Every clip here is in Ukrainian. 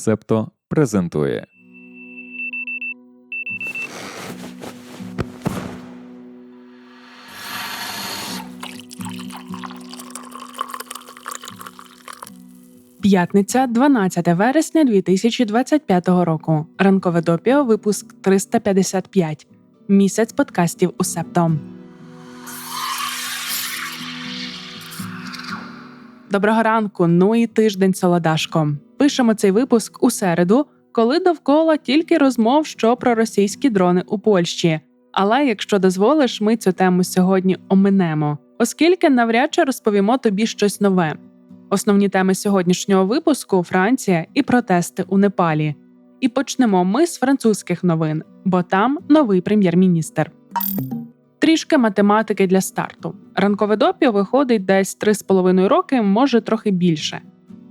Септо презентує. П'ятниця, 12 вересня 2025 року. Ранкове допіо, випуск 355. Місяць подкастів у Септом. Доброго ранку. Ну і тиждень солодашко. Пишемо цей випуск у середу, коли довкола тільки розмов, що про російські дрони у Польщі. Але якщо дозволиш, ми цю тему сьогодні оминемо, оскільки навряд чи розповімо тобі щось нове. Основні теми сьогоднішнього випуску Франція і протести у Непалі. І почнемо ми з французьких новин, бо там новий прем'єр-міністр. Трішки математики для старту. Ранкове допіо виходить десь 3,5 роки, може трохи більше.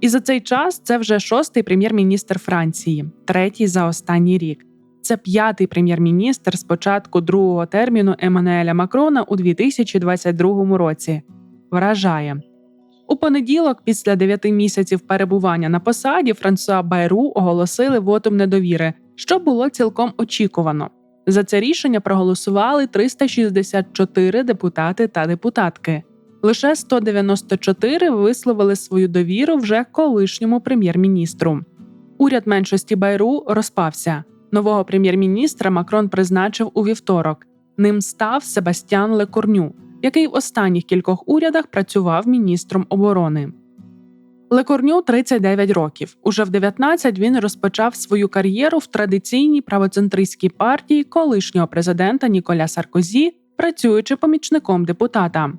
І за цей час це вже шостий прем'єр-міністр Франції, третій за останній рік. Це п'ятий прем'єр-міністр з початку другого терміну Еммануеля Макрона у 2022 році. Вражає. У понеділок, після дев'яти місяців перебування на посаді, Франсуа Байру оголосили вотум недовіри, що було цілком очікувано. За це рішення проголосували 364 депутати та депутатки. Лише 194 висловили свою довіру вже колишньому прем'єр-міністру. Уряд меншості Байру розпався. Нового прем'єр-міністра Макрон призначив у вівторок. Ним став Себастьян Лекорню, який в останніх кількох урядах працював міністром оборони. Лекорню 39 років. Уже в 19 він розпочав свою кар'єру в традиційній правоцентристській партії колишнього президента Ніколя Саркозі, працюючи помічником депутата.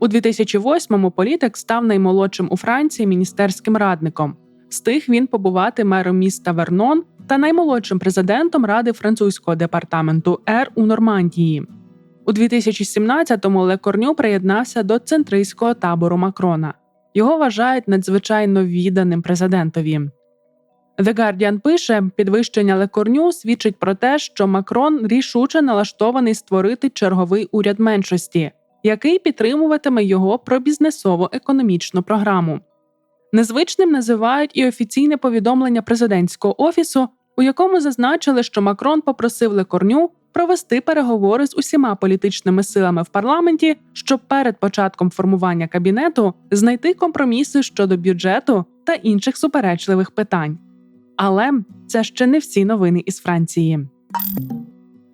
У 2008-му політик став наймолодшим у Франції міністерським радником. Встиг він побувати мером міста Вернон та наймолодшим президентом ради французького департаменту Р у Нормандії. У 2017-му Лекорню приєднався до центристського табору Макрона. Його вважають надзвичайно відданим президентові. The Guardian пише, підвищення Лекорню свідчить про те, що Макрон рішуче налаштований створити черговий уряд меншості, який підтримуватиме його пробізнесово економічну програму. Незвичним називають і офіційне повідомлення президентського офісу, у якому зазначили, що Макрон попросив Лекорню провести переговори з усіма політичними силами в парламенті, щоб перед початком формування кабінету знайти компроміси щодо бюджету та інших суперечливих питань. Але це ще не всі новини із Франції.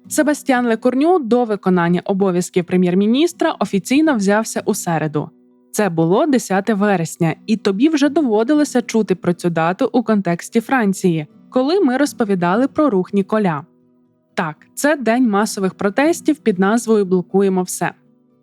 Себастьян Лекорню до виконання обов'язків прем'єр-міністра офіційно взявся у середу. Це було 10 вересня, і тобі вже доводилося чути про цю дату у контексті Франції, коли ми розповідали про рух Ніколя. Так, це день масових протестів під назвою Блокуємо все.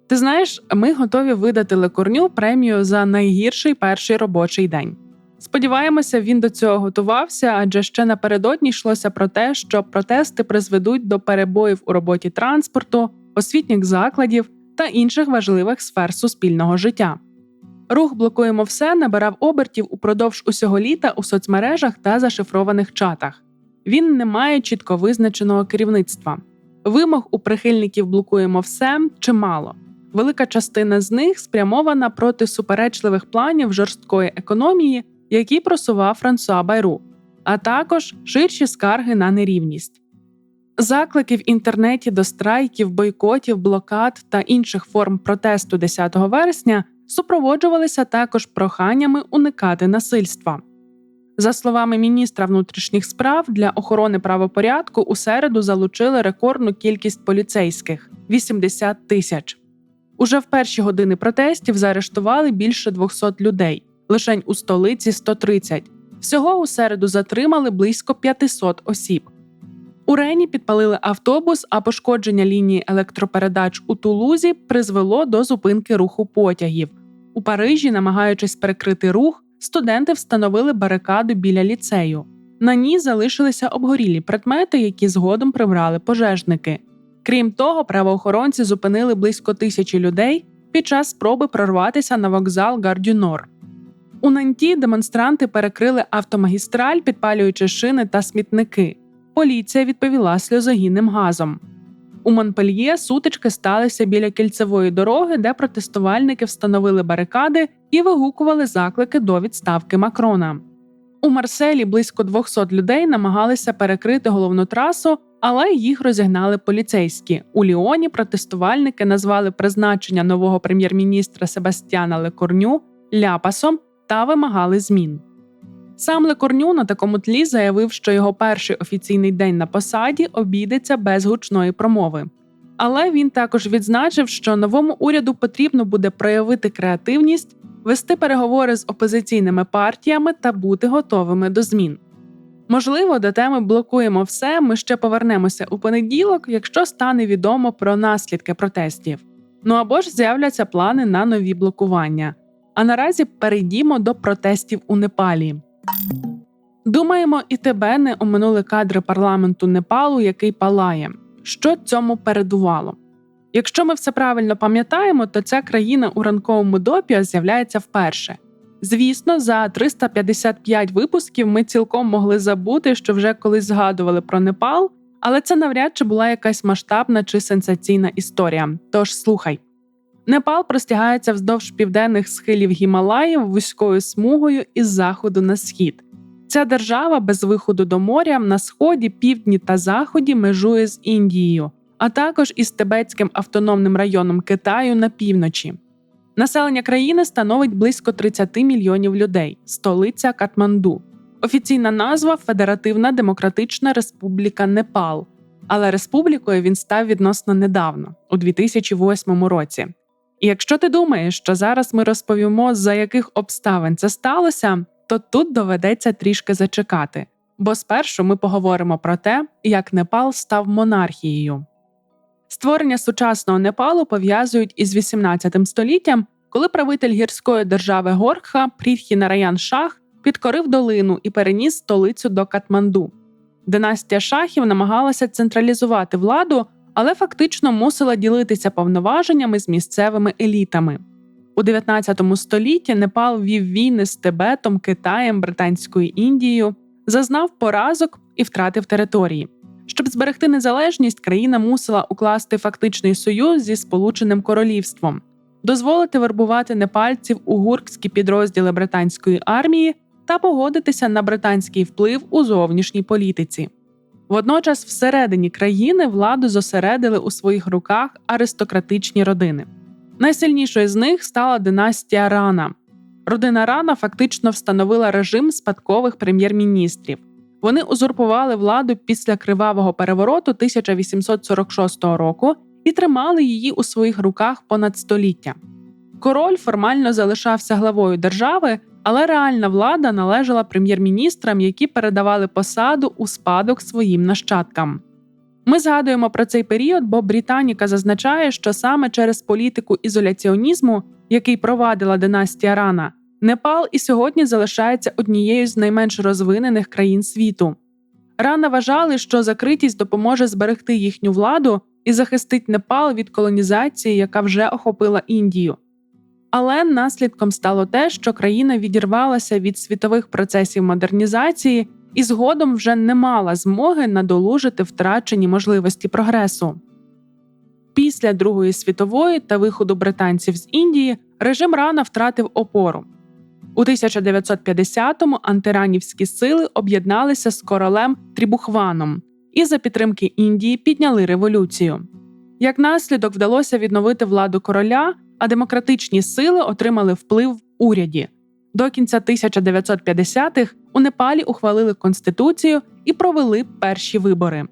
Ти знаєш, ми готові видати Лекорню премію за найгірший перший робочий день. Сподіваємося, він до цього готувався, адже ще напередодні йшлося про те, що протести призведуть до перебоїв у роботі транспорту, освітніх закладів та інших важливих сфер суспільного життя. Рух блокуємо все набирав обертів упродовж усього літа у соцмережах та зашифрованих чатах. Він не має чітко визначеного керівництва. Вимог у прихильників блокуємо все чимало. Велика частина з них спрямована проти суперечливих планів жорсткої економії, які просував Франсуа Байру, а також ширші скарги на нерівність. Заклики в інтернеті до страйків, бойкотів, блокад та інших форм протесту 10 вересня супроводжувалися також проханнями уникати насильства. За словами міністра внутрішніх справ, для охорони правопорядку у середу залучили рекордну кількість поліцейських 80 тисяч. Уже в перші години протестів заарештували більше 200 людей, лишень у столиці 130. Всього у середу затримали близько 500 осіб. У Рені підпалили автобус, а пошкодження лінії електропередач у Тулузі призвело до зупинки руху потягів. У Парижі, намагаючись перекрити рух, студенти встановили барикаду біля ліцею. На ній залишилися обгорілі предмети, які згодом прибрали пожежники. Крім того, правоохоронці зупинили близько тисячі людей під час спроби прорватися на вокзал Гардюнор. У Нанті демонстранти перекрили автомагістраль, підпалюючи шини та смітники. Поліція відповіла сльозогінним газом. У Монпельє сутички сталися біля кільцевої дороги, де протестувальники встановили барикади і вигукували заклики до відставки Макрона. У Марселі близько 200 людей намагалися перекрити головну трасу, але їх розігнали поліцейські. У Ліоні протестувальники назвали призначення нового прем'єр-міністра Себастьяна Лекорню ляпасом та вимагали змін. Сам Лекорню на такому тлі заявив, що його перший офіційний день на посаді обійдеться без гучної промови. Але він також відзначив, що новому уряду потрібно буде проявити креативність, вести переговори з опозиційними партіями та бути готовими до змін. Можливо, до теми блокуємо все. Ми ще повернемося у понеділок, якщо стане відомо про наслідки протестів. Ну або ж з'являться плани на нові блокування. А наразі перейдімо до протестів у Непалі. Думаємо, і тебе не оминули кадри парламенту Непалу, який палає. Що цьому передувало? Якщо ми все правильно пам'ятаємо, то ця країна у ранковому допі з'являється вперше. Звісно, за 355 випусків ми цілком могли забути, що вже колись згадували про Непал, але це навряд чи була якась масштабна чи сенсаційна історія. Тож слухай. Непал простягається вздовж південних схилів Гімалаїв вузькою смугою із заходу на схід. Ця держава без виходу до моря на сході, півдні та заході межує з Індією, а також із Тибетським автономним районом Китаю на півночі. Населення країни становить близько 30 мільйонів людей, столиця Катманду. Офіційна назва Федеративна Демократична Республіка Непал, але республікою він став відносно недавно, у 2008 році. І якщо ти думаєш, що зараз ми розповімо, за яких обставин це сталося, то тут доведеться трішки зачекати. Бо спершу ми поговоримо про те, як Непал став монархією. Створення сучасного Непалу пов'язують із 18 століттям, коли правитель гірської держави Горкха Прітхінараян Шах підкорив долину і переніс столицю до Катманду. Династія шахів намагалася централізувати владу, але фактично мусила ділитися повноваженнями з місцевими елітами. У 19 столітті Непал вів війни з Тибетом, Китаєм, Британською Індією, зазнав поразок і втратив території. Щоб зберегти незалежність, країна мусила укласти фактичний союз зі Сполученим Королівством, дозволити вербувати непальців у гуркські підрозділи британської армії та погодитися на британський вплив у зовнішній політиці. Водночас, всередині країни владу зосередили у своїх руках аристократичні родини. Найсильнішою з них стала династія Рана. Родина Рана фактично встановила режим спадкових прем'єр-міністрів. Вони узурпували владу після кривавого перевороту 1846 року і тримали її у своїх руках понад століття. Король формально залишався главою держави, але реальна влада належала прем'єр-міністрам, які передавали посаду у спадок своїм нащадкам. Ми згадуємо про цей період, бо Британіка зазначає, що саме через політику ізоляціонізму, який провадила династія Рана, Непал і сьогодні залишається однією з найменш розвинених країн світу. Рана вважали, що закритість допоможе зберегти їхню владу і захистить Непал від колонізації, яка вже охопила Індію. Але наслідком стало те, що країна відірвалася від світових процесів модернізації і згодом вже не мала змоги надолужити втрачені можливості прогресу. Після Другої світової та виходу британців з Індії режим Рана втратив опору. У 1950-му антиранівські сили об'єдналися з королем Трібухваном і за підтримки Індії підняли революцію. Як наслідок вдалося відновити владу короля, а демократичні сили отримали вплив в уряді. До кінця 1950-х у Непалі ухвалили конституцію і провели перші вибори.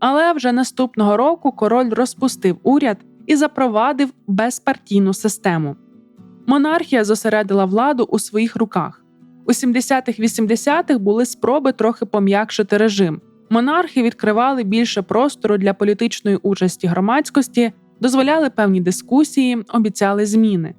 Але вже наступного року король розпустив уряд і запровадив безпартійну систему. Монархія зосередила владу у своїх руках. У 70-х-80-х були спроби трохи пом'якшити режим. Монархи відкривали більше простору для політичної участі громадськості, дозволяли певні дискусії, обіцяли зміни.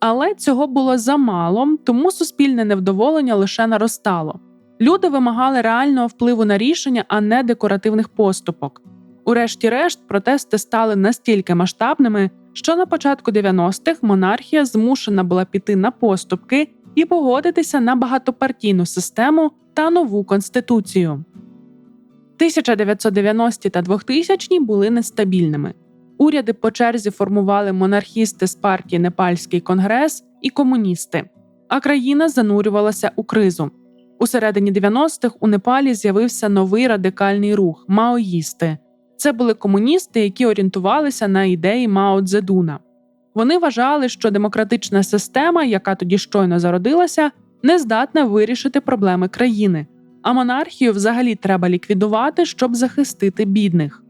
Але цього було замало, тому суспільне невдоволення лише наростало. Люди вимагали реального впливу на рішення, а не декоративних поступок. Урешті-решт, протести стали настільки масштабними, що на початку 90-х монархія змушена була піти на поступки і погодитися на багатопартійну систему та нову конституцію. 1990-ті та 2000-ні були нестабільними. Уряди по черзі формували монархісти з партії Непальський конгрес і комуністи, а країна занурювалася у кризу. У середині 90-х у Непалі з'явився новий радикальний рух маоїсти. Це були комуністи, які орієнтувалися на ідеї Мао Цзедуна. Вони вважали, що демократична система, яка тоді щойно зародилася, не здатна вирішити проблеми країни, а монархію взагалі треба ліквідувати, щоб захистити бідних.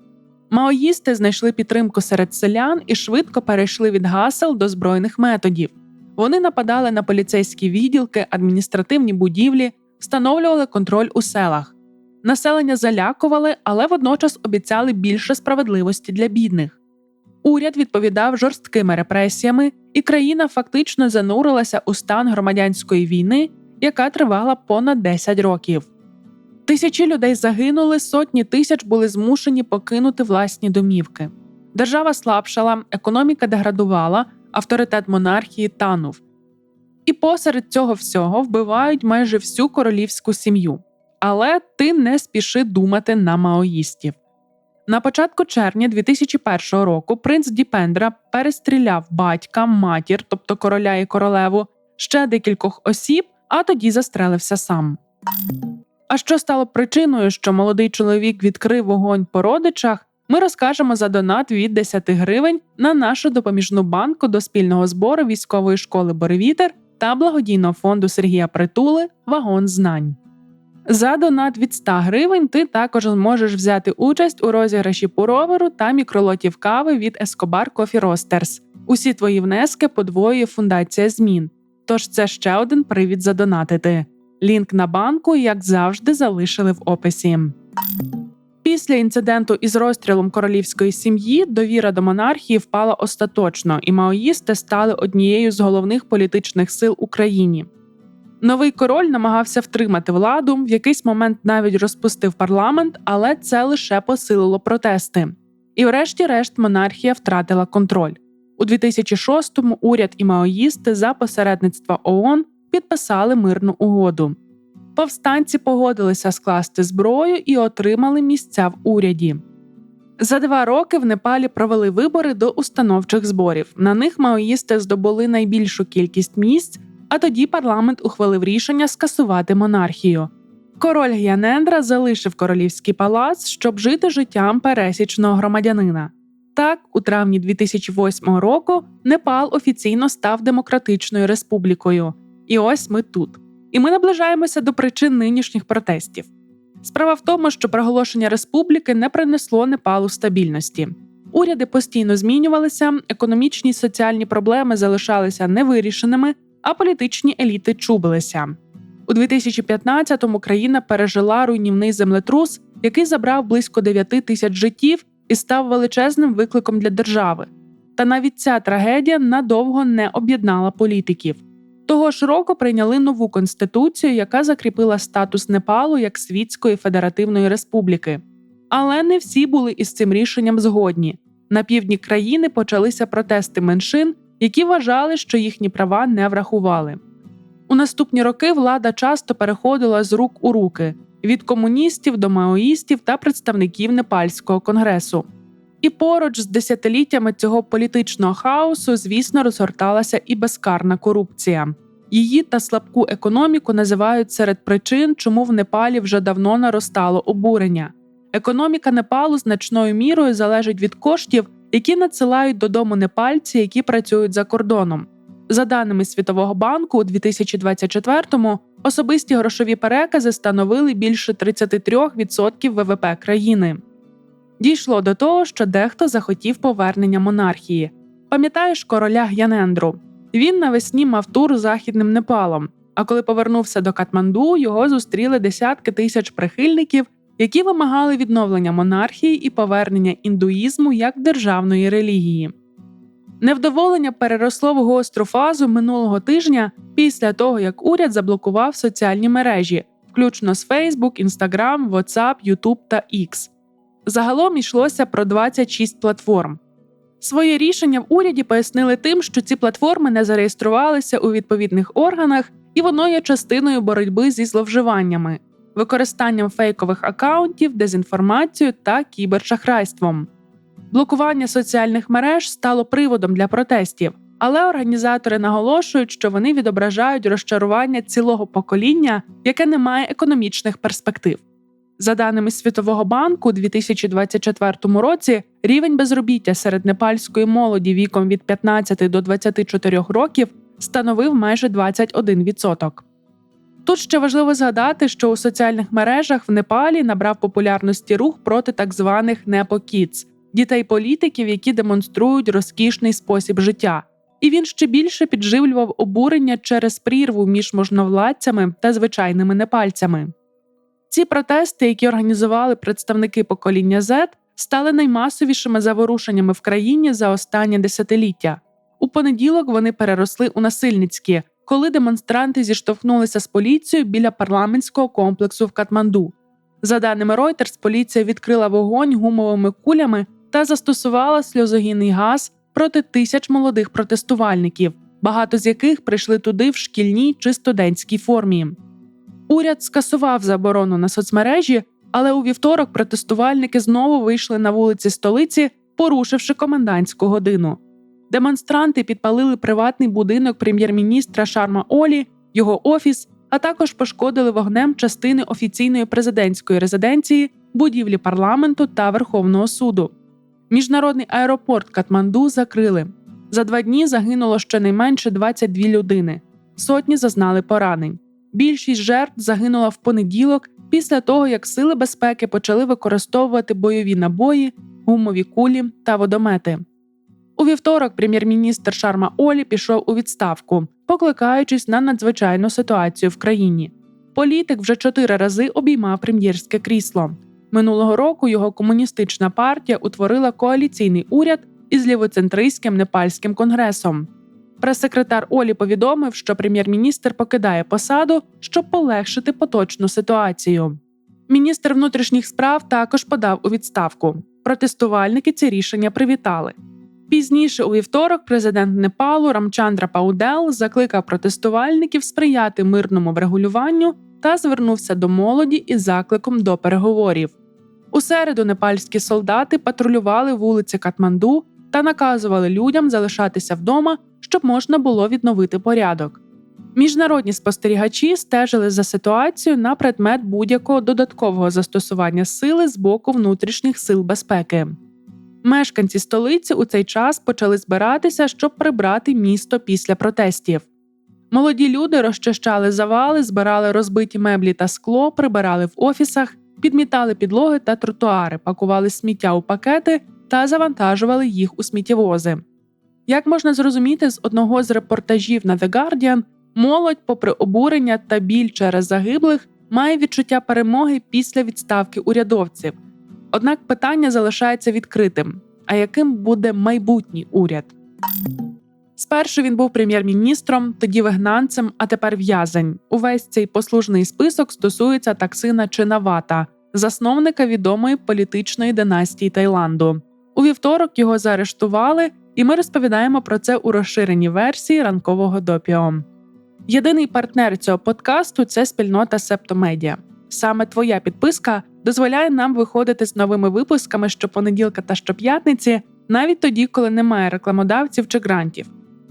Маоїсти знайшли підтримку серед селян і швидко перейшли від гасел до збройних методів. Вони нападали на поліцейські відділки, адміністративні будівлі, встановлювали контроль у селах. Населення залякували, але водночас обіцяли більше справедливості для бідних. Уряд відповідав жорсткими репресіями, і країна фактично занурилася у стан громадянської війни, яка тривала понад 10 років. Тисячі людей загинули, сотні тисяч були змушені покинути власні домівки. Держава слабшала, економіка деградувала, авторитет монархії танув. І посеред цього всього вбивають майже всю королівську сім'ю. Але ти не спіши думати на маоїстів. На початку червня 2001 року принц Діпендра перестріляв батька, матір, тобто короля і королеву, ще декількох осіб, а тоді застрелився сам. А що стало причиною, що молодий чоловік відкрив вогонь по родичах, ми розкажемо за донат від 10 гривень на нашу допоміжну банку до спільного збору військової школи Боревітер та благодійного фонду Сергія Притули Вагон знань. За донат від 100 гривень ти також зможеш взяти участь у розіграші пуроверу та мікролотів кави від Escobar Coffee Roasters. Усі твої внески подвоює фундація змін. Тож це ще один привід задонатити. Лінк на банку, як завжди, залишили в описі. Після інциденту із розстрілом королівської сім'ї довіра до монархії впала остаточно, і маоїсти стали однією з головних політичних сил Україні. Новий король намагався втримати владу, в якийсь момент навіть розпустив парламент, але це лише посилило протести. І, врешті-решт, монархія втратила контроль. У 2006-му уряд і маоїсти за посередництва ООН підписали мирну угоду. Повстанці погодилися скласти зброю і отримали місця в уряді. За два роки в Непалі провели вибори до установчих зборів. На них маоїсти здобули найбільшу кількість місць, а тоді парламент ухвалив рішення скасувати монархію. Король Г'янендра залишив королівський палац, щоб жити життям пересічного громадянина. Так, у травні 2008 року Непал офіційно став демократичною республікою. І ось ми тут. І ми наближаємося до причин нинішніх протестів. Справа в тому, що проголошення республіки не принесло Непалу стабільності. Уряди постійно змінювалися, економічні й соціальні проблеми залишалися невирішеними, а політичні еліти чубилися. У 2015-му країна пережила руйнівний землетрус, який забрав близько 9 тисяч життів і став величезним викликом для держави. Та навіть ця трагедія надовго не об'єднала політиків. Того ж року прийняли нову конституцію, яка закріпила статус Непалу як світської федеративної республіки. Але не всі були із цим рішенням згодні. На півдні країни почалися протести меншин, які вважали, що їхні права не врахували. У наступні роки влада часто переходила з рук у руки від комуністів до маоїстів та представників Непальського конгресу. І поруч з десятиліттями цього політичного хаосу, звісно, розгорталася і безкарна корупція. Її та слабку економіку називають серед причин, чому в Непалі вже давно наростало обурення. Економіка Непалу значною мірою залежить від коштів, які надсилають додому непальці, які працюють за кордоном. За даними Світового банку, у 2024-му особисті грошові перекази становили більше 33% ВВП країни. Дійшло до того, що дехто захотів повернення монархії. Пам'ятаєш короля Г'янендру? Він навесні мав тур західним Непалом. А коли повернувся до Катманду, його зустріли десятки тисяч прихильників, які вимагали відновлення монархії і повернення індуїзму як державної релігії. Невдоволення переросло в гостру фазу минулого тижня після того, як уряд заблокував соціальні мережі, включно з Facebook, Instagram, WhatsApp, YouTube та X. Загалом йшлося про 26 платформ. Своє рішення в уряді пояснили тим, що ці платформи не зареєструвалися у відповідних органах, і воно є частиною боротьби зі зловживаннями, використанням фейкових акаунтів, дезінформацією та кібершахрайством. Блокування соціальних мереж стало приводом для протестів, Але організатори наголошують, що вони відображають розчарування цілого покоління, яке не має економічних перспектив. За даними Світового банку, у 2024 році рівень безробіття серед непальської молоді віком від 15 до 24 років становив майже 21%. Тут ще важливо згадати, що у соціальних мережах в Непалі набрав популярності рух проти так званих непокіц дітей політиків, які демонструють розкішний спосіб життя. І він ще більше підживлював обурення через прірву між можновладцями та звичайними непальцями. Ці протести, які організували представники покоління Z, стали наймасовішими заворушеннями в країні за останнє десятиліття. У понеділок вони переросли у насильницькі, коли демонстранти зіштовхнулися з поліцією біля парламентського комплексу в Катманду. За даними Reuters, поліція відкрила вогонь гумовими кулями та застосувала сльозогінний газ проти тисяч молодих протестувальників, багато з яких прийшли туди в шкільній чи студентській формі. Уряд скасував заборону на соцмережі, але у вівторок протестувальники знову вийшли на вулиці столиці, порушивши комендантську годину. Демонстранти підпалили приватний будинок прем'єр-міністра Шарма Олі, його офіс, а також пошкодили вогнем частини офіційної президентської резиденції, будівлі парламенту та Верховного суду. Міжнародний аеропорт Катманду закрили. За два дні загинуло щонайменше 22 людини, сотні зазнали поранень. Більшість жертв загинула в понеділок після того, як сили безпеки почали використовувати бойові набої, гумові кулі та водомети. У вівторок прем'єр-міністр Шарма Олі пішов у відставку, покликаючись на надзвичайну ситуацію в країні. Політик вже чотири рази обіймав прем'єрське крісло. Минулого року його комуністична партія утворила коаліційний уряд із лівоцентристським непальським конгресом. Прес-секретар Олі повідомив, що прем'єр-міністр покидає посаду, щоб полегшити поточну ситуацію. Міністр внутрішніх справ також подав у відставку. Протестувальники це рішення привітали. Пізніше у вівторок президент Непалу Рамчандра Паудел закликав протестувальників сприяти мирному врегулюванню та звернувся до молоді із закликом до переговорів. У середу непальські солдати патрулювали вулиці Катманду та наказували людям залишатися вдома, щоб можна було відновити порядок. Міжнародні спостерігачі стежили за ситуацією на предмет будь-якого додаткового застосування сили з боку внутрішніх сил безпеки. Мешканці столиці у цей час почали збиратися, щоб прибрати місто після протестів. Молоді люди розчищали завали, збирали розбиті меблі та скло, прибирали в офісах, підмітали підлоги та тротуари, пакували сміття у пакети та завантажували їх у сміттєвози. Як можна зрозуміти з одного з репортажів на The Guardian, молодь, попри обурення та біль через загиблих, має відчуття перемоги після відставки урядовців. Однак питання залишається відкритим: а яким буде майбутній уряд? Спершу він був прем'єр-міністром, тоді вигнанцем, а тепер в'язень. Увесь цей послужний список стосується таксина Чинавата, засновника відомої політичної династії Таїланду. У вівторок його заарештували, і ми розповідаємо про це у розширеній версії ранкового допіо. Єдиний партнер цього подкасту це спільнота Септомедіа. Саме твоя підписка дозволяє нам виходити з новими випусками щопонеділка та щоп'ятниці, навіть тоді, коли немає рекламодавців чи грантів.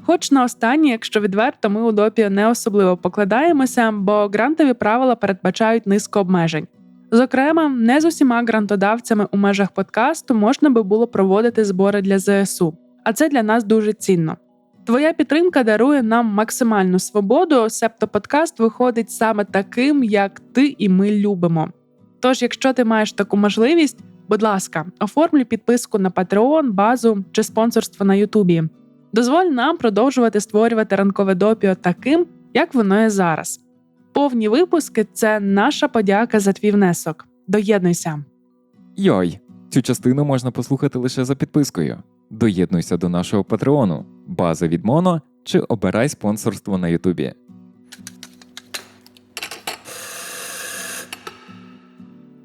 Хоч на останнє, якщо відверто, ми у допі не особливо покладаємося, бо грантові правила передбачають низку обмежень. Зокрема, не з усіма грантодавцями у межах подкасту можна би було проводити збори для ЗСУ, а це для нас дуже цінно. Твоя підтримка дарує нам максимальну свободу, себто подкаст виходить саме таким, як ти і ми любимо. Тож, якщо ти маєш таку можливість, будь ласка, оформлюй підписку на Patreon, базу чи спонсорство на Ютубі. Дозволь нам продовжувати створювати ранкове допіо таким, як воно є зараз. Повні випуски це наша подяка за твій внесок. Доєднуйся. Йой, цю частину можна послухати лише за підпискою. Доєднуйся до нашого патреону, база від Моно чи обирай спонсорство на Ютубі.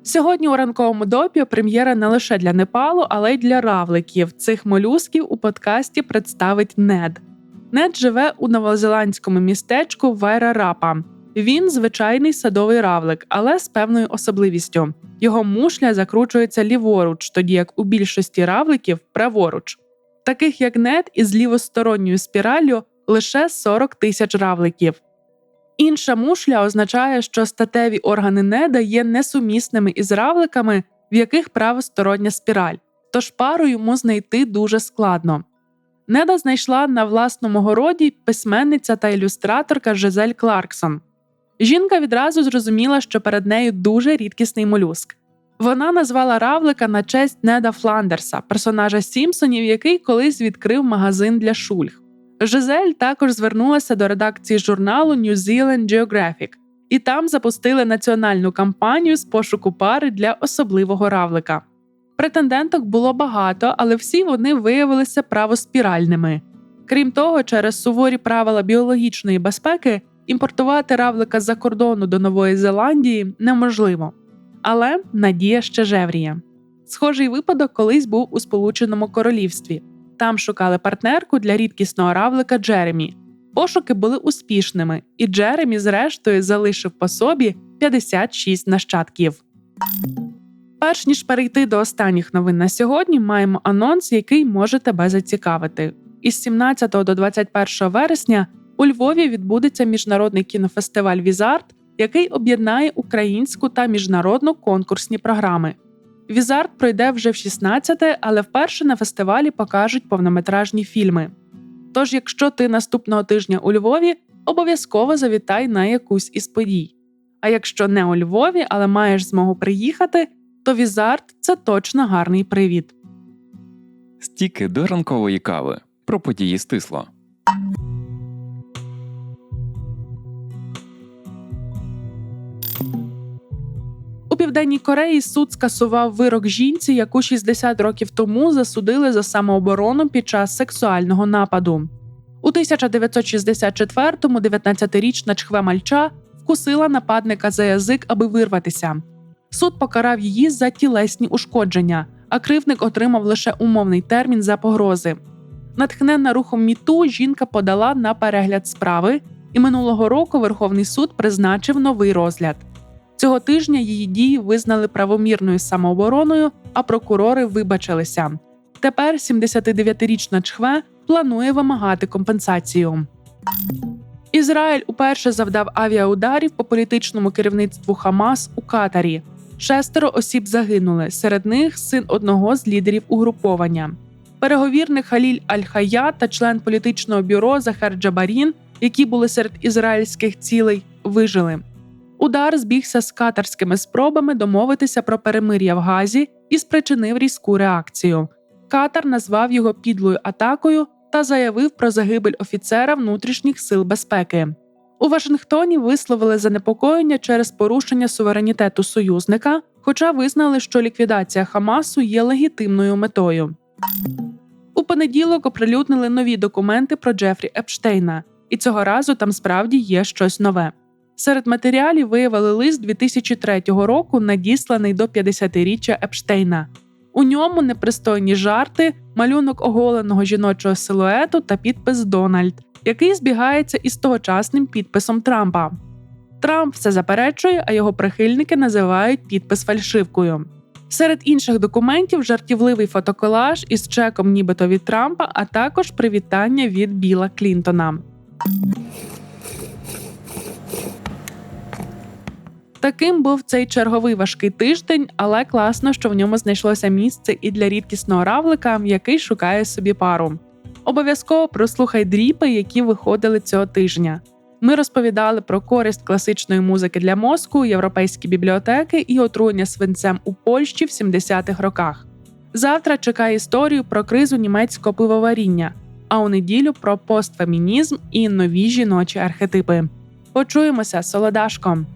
Сьогодні у ранковому допі прем'єра не лише для Непалу, але й для равликів. Цих молюсків у подкасті представить Нед. Нед живе у новозеландському містечку Вайрарапа. Він звичайний садовий равлик, але з певною особливістю. Його мушля закручується ліворуч, тоді як у більшості равликів праворуч. таких як нет із лівосторонньою спіраллю лише 40 тисяч равликів. Інша мушля означає, що статеві органи неда є несумісними із равликами, в яких правостороння спіраль, тож пару йому знайти дуже складно. Неда знайшла на власному городі письменниця та ілюстраторка Жизель Кларксон. Жінка відразу зрозуміла, що перед нею дуже рідкісний молюск. Вона назвала равлика на честь Неда Фландерса, персонажа Сімпсонів, який колись відкрив магазин для шульг. Жизель також звернулася до редакції журналу New Zealand Geographic, і там запустили національну кампанію з пошуку пари для особливого равлика. Претенденток було багато, але всі вони виявилися правоспіральними. Крім того, через суворі правила біологічної безпеки імпортувати равлика з-за кордону до Нової Зеландії неможливо. Але надія ще жевріє. Схожий випадок колись був у Сполученому Королівстві. Там шукали партнерку для рідкісного равлика Джеремі. Пошуки були успішними, і Джеремі, зрештою, залишив по собі 56 нащадків. Перш ніж перейти до останніх новин на сьогодні, маємо анонс, який може тебе зацікавити. Із 17 до 21 вересня у Львові відбудеться міжнародний кінофестиваль Візарт, який об'єднає українську та міжнародну конкурсні програми. Візарт пройде вже в 16-те, але вперше на фестивалі покажуть повнометражні фільми. Тож, якщо ти наступного тижня у Львові, обов'язково завітай на якусь із подій. А якщо не у Львові, але маєш змогу приїхати, то Візарт це точно гарний привід. Стіки до ранкової кави про події стисло. Південній Кореї суд скасував вирок жінці, яку 60 років тому засудили за самооборону під час сексуального нападу. У 1964-му 19-річна Чхве Мальча вкусила нападника за язик, аби вирватися. Суд покарав її за тілесні ушкодження, а кривник отримав лише умовний термін за погрози. Натхненна рухом міту жінка подала на перегляд справи, і минулого року Верховний суд призначив новий розгляд. Цього тижня її дії визнали правомірною самообороною, а прокурори вибачилися. Тепер 79-річна Чхве планує вимагати компенсацію. Ізраїль уперше завдав авіаударів по політичному керівництву Хамас у Катарі. Шестеро осіб загинули, серед них син одного з лідерів угруповання. Переговірник Халіль Аль-Хая та член політичного бюро Захар Джабарін, які були серед ізраїльських цілей, вижили. Удар збігся з катарськими спробами домовитися про перемир'я в Газі і спричинив різку реакцію. Катар назвав його підлою атакою та заявив про загибель офіцера внутрішніх сил безпеки. У Вашингтоні висловили занепокоєння через порушення суверенітету союзника, хоча визнали, що ліквідація Хамасу є легітимною метою. У понеділок оприлюднили нові документи про Джефрі Епштейна, і цього разу там справді є щось нове. Серед матеріалів виявили лист 2003 року, надісланий до 50-річчя Епштейна. У ньому непристойні жарти, малюнок оголеного жіночого силуету та підпис Дональд, який збігається із тогочасним підписом Трампа. Трамп все заперечує, а його прихильники називають підпис фальшивкою. Серед інших документів жартівливий фотоколаж із чеком нібито від Трампа, а також привітання від Біла Клінтона. Таким був цей черговий важкий тиждень, але класно, що в ньому знайшлося місце і для рідкісного равлика, який шукає собі пару. Обов'язково прослухай дріпи, які виходили цього тижня. Ми розповідали про користь класичної музики для мозку, європейські бібліотеки і отруєння свинцем у Польщі в 70-х роках. Завтра чекає історію про кризу німецького пивоваріння, а у неділю про постфемінізм і нові жіночі архетипи. Почуємося солодашком!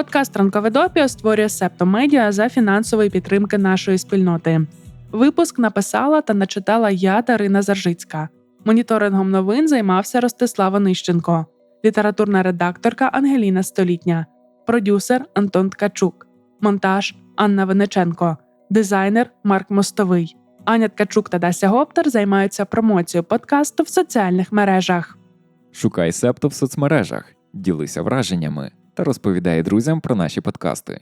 Подкаст Ранкове допіо створює Септо Медіа за фінансової підтримки нашої спільноти. Випуск написала та начитала я Дарина Заржицька. Моніторингом новин займався Ростислав Онищенко, літературна редакторка Ангеліна Столітня, продюсер Антон Ткачук, монтаж Анна Венеченко, дизайнер Марк Мостовий. Аня Ткачук та Дася Гоптер займаються промоцією подкасту в соціальних мережах. Шукай септо в соцмережах, ділися враженнями та розповідає друзям про наші подкасти.